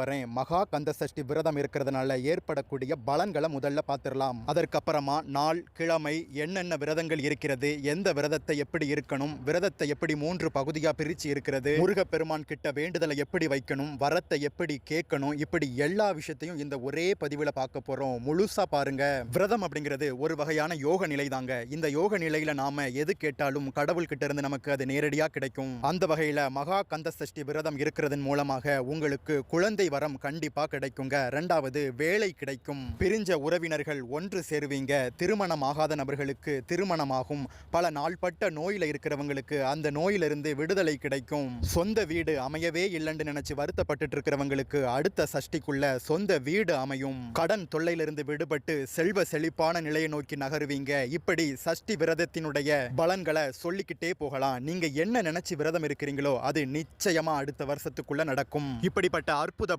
வரேன் மகா கந்த சஷ்டி விரதம் இருக்கிறதுனால ஏற்படக்கூடிய பலன்களை முதல்ல பார்த்துடலாம். அதற்கப்புறமா நாள் கிழமை என்னென்ன விரதங்கள் இருக்கிறது எந்த விரதத்தை எப்படி இருக்கணும் விரதத்தை எப்படி மூன்று பகுதியாக பிரித்து இருக்கிறது முருகப்பெருமான் கிட்ட வேண்டுதலை எப்படி வைக்கணும் வரத்தை எப்படி கேட்கணும் இப்படி எல்லா விஷயத்தையும் இந்த ஒரே பதிவில் பார்க்க போகிறோம் முழுசா பாருங்க. விரதம் அப்படிங்கிறது ஒரு வகையான யோக நிலை தாங்க. இந்த யோக நிலையில நாம எது கேட்டாலும் கடவுள் கிட்ட இருந்து நமக்கு அது நேரடியாக கிடைக்கும். அந்த வகையில் மகா கந்த சஷ்டி விரதம் இருக்கிறதன் மூலமாக உங்களுக்கு குழந்தை வரம் கண்டிப்பா கிடைக்குங்க. ரெண்டாவது வேலை கிடைக்கும். பிரிஞ்ச உறவினர்கள் ஒன்று சேருவீங்க. திருமணம் ஆகாத நபர்களுக்கு திருமணமாகும். பல நாள்பட்ட நோயில இருக்கிறவங்களுக்கு அந்த நோயிலிருந்து விடுதலை கிடைக்கும். சொந்த வீடு அமையவே இல்லைன்னு நினைச்சு வருத்தப்பட்டு இருக்கிறவங்களுக்கு அடுத்த சஷ்டிக்குள்ள சொந்த வீடு அமையும். கடன் தொல்லையிலிருந்து விடுபட்டு செல்வ செழிப்பான நிலையை நோக்கி நகருவீங்க. இப்படி சஷ்டி விரதத்தினுடைய பலன்களை சொல்லிக்கிட்டே போகலாம். நீங்க என்ன நினைச்சு விரதம் இருக்கிறீங்களோ அது நிச்சயமா அடுத்த வருஷத்துக்குள்ள நடக்கும். இப்படிப்பட்ட அற்புத